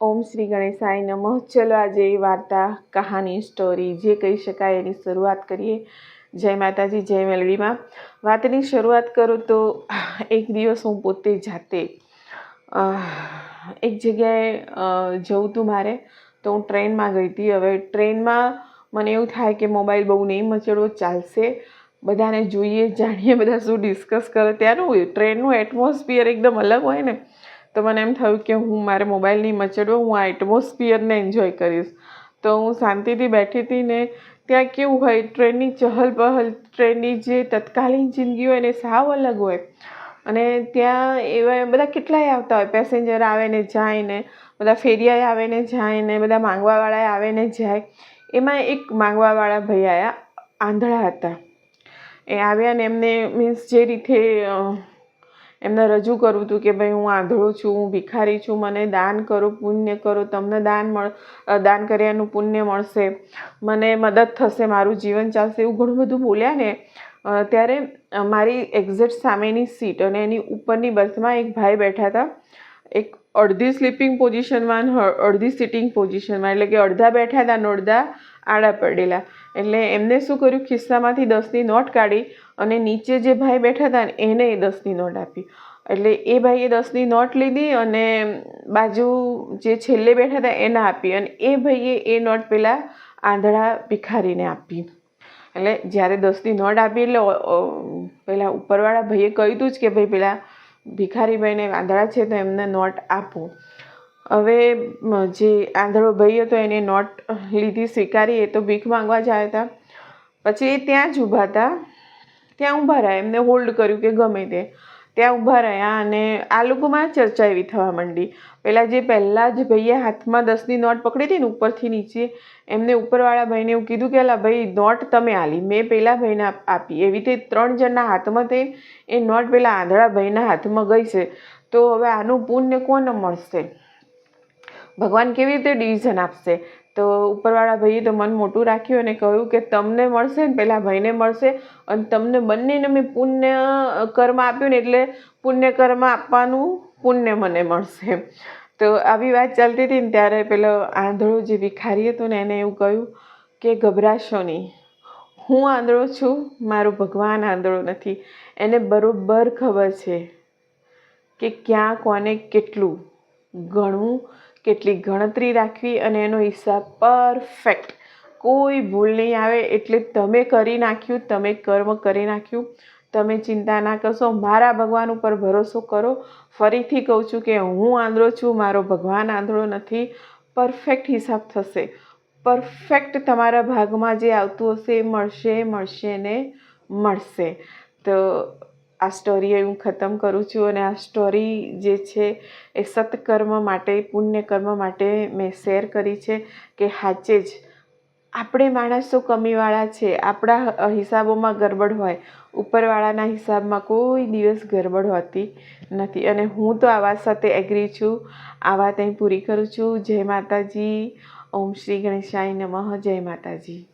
ઓમ શ્રી ગણેશાય નમઃ. ચલો આજે વાર્તા, કહાની સ્ટોરી જે કહી શકાય એની શરૂઆત કરીએ. જય માતાજી, જય મેલડીમાં. વાતની શરૂઆત કરું તો એક દિવસ હું પોતે જાતે એક જગ્યાએ જવું હતું મારે તો હું ટ્રેનમાં ગઈ હતી. હવે ટ્રેનમાં મને એવું થાય કે મોબાઈલ બહુ નહીં મચડવો, ચાલશે. બધાને જોઈએ, જાણીએ, બધા શું ડિસ્કસ કરે. ત્યાંનું ટ્રેનનું એટમોસ્ફિયર એકદમ અલગ હોય ને. તો મને એમ થયું કે હું મારે મોબાઈલ નહીં મચડવો, હું આ એટમોસ્ફિયરને એન્જોય કરીશ. તો હું શાંતિથી બેઠી હતી ને ત્યાં કેવું હોય, ટ્રેનની ચહલ પહલ ટ્રેનની જે તત્કાલીન જિંદગી હોય એને સાવ અલગ હોય. અને ત્યાં એવા બધા કેટલાય આવતા હોય, પેસેન્જર આવે ને જાય ને, બધા ફેરિયાએ આવે ને જાય ને, બધા માંગવાવાળાએ આવે ને જાય. એમાં એક માંગવાવાળા ભાઈ આવ્યા આંધળા હતા. એ આવ્યા ને એમને મીન્સ જે રીતે એમને રજૂ કરવું હતું કે ભાઈ હું આંધળો છું, હું ભિખારી છું, મને દાન કરો, પુણ્ય કરો, તમને દાન મળ દાન કર્યાનું પુણ્ય મળશે. મને મદદ થશે, મારું જીવન ચાલશે, એવું ઘણું બધું બોલ્યા ને. ત્યારે મારી એક્ઝેક્ટ સામેની સીટ અને એની ઉપરની બર્થમાં એક ભાઈ બેઠા હતા. એક અડધી સ્લીપિંગ પોઝિશનમાં અડધી સિટિંગ પોઝિશનમાં એટલે કે અડધા બેઠા હતા અને અડધા આડા પડેલા. એટલે એમને શું કર્યું? ખિસ્સામાંથી દસની નોટ કાઢી અને નીચે જે ભાઈ બેઠા હતા ને એને એ દસની નોટ આપી. એટલે એ ભાઈએ દસની નોટ લીધી અને બાજુ જે છેલ્લે બેઠા હતા એને આપી અને એ ભાઈએ એ નોટ પેલા આંધળા ભિખારીને આપી. એટલે જ્યારે દસની નોટ આપી એટલે અ, ઉપરવાળા ભાઈએ કહ્યું હતું જ કે ભાઈ પેલા ભિખારીભાઈને આંધળા છે તો એમને નોટ આપો. હવે જે આંધળો ભાઈ હતો એને નોટ લીધી, સ્વીકારી, એ તો ભીખ માંગવા જ આવ્યા હતા. પછી એ ત્યાં જ ઊભા હતા. ત્યાં ઊભા રહ્યા. એમને હોલ્ડ કર્યું કે ગમે તે. ત્યાં ઊભા રહ્યા અને આ લોકોમાં ચર્ચા એવી થવા માંડી. પહેલાં જે પહેલાં જ ભાઈએ હાથમાં દસની નોટ પકડી હતી ને ઉપરથી નીચે, એમને ઉપરવાળા ભાઈને એવું કીધું કે, અલા ભાઈ, નોટ તમે આલી. મેં પેલા ભાઈને આપી એવી રીતે ત્રણ જણના હાથમાં થઈ એ નોટ પેલા આંધળા ભાઈના હાથમાં ગઈ છે. તો હવે આનું પુણ્ય કોને મળશે? ભગવાન કેવી રીતે ડિવિઝન આપશે? તો ઉપરવાળા ભાઈએ તો મન મોટું રાખ્યું અને કહ્યું કે તમને મળશે ને પહેલાં ભાઈને મળશે અને તમને બંનેને મેં પુણ્ય કર્મ આપ્યું ને એટલે પુણ્ય કર્મ આપવાનું પુણ્ય મને મળશે. તો આવી વાત ચાલતી હતી ને ત્યારે પેલો આંધળો જે ભિખારી હતો ને એને એવું કહ્યું કે ગભરાશો નહીં. હું આંધળો છું, મારો ભગવાન આંધળો નથી. એને બરોબર ખબર છે કે ક્યાં, કોને કેટલું ગણવું કેટલી ગણતરી રાખવી અને એનો હિસાબ પરફેક્ટ કોઈ ભૂલ નહીં આવે, એટલે તમે કરી નાખ્યું, તમે કર્મ કરી નાખ્યું. તમે ચિંતા ના કરશો, મારા ભગવાન ઉપર ભરોસો કરો. ફરીથી કહું છું કે હું આંધળો છું, મારો ભગવાન આંધળો નથી. પરફેક્ટ હિસાબ થશે. પરફેક્ટ તમારા ભાગમાં જે આવતું હશે એ મળશે મળશે ને મળશે. તો આ સ્ટોરી હું ખતમ કરું છું અને આ સ્ટોરી જે છે એ સત્કર્મ માટે, પુણ્યકર્મ માટે મેં શેર કરી છે કે સાચે જ આપણે માણસો કમીવાળા છે, આપણા હિસાબોમાં ગરબડ હોય, ઉપરવાળાના હિસાબમાં કોઈ દિવસ ગરબડ હોતી નથી. અને હું તો આ વાત સાથે એગ્રી છું, આ વાત અહીં પૂરી કરું છું. જય માતાજી. ઓમ શ્રી ગણેશાય નમઃ. જય માતાજી.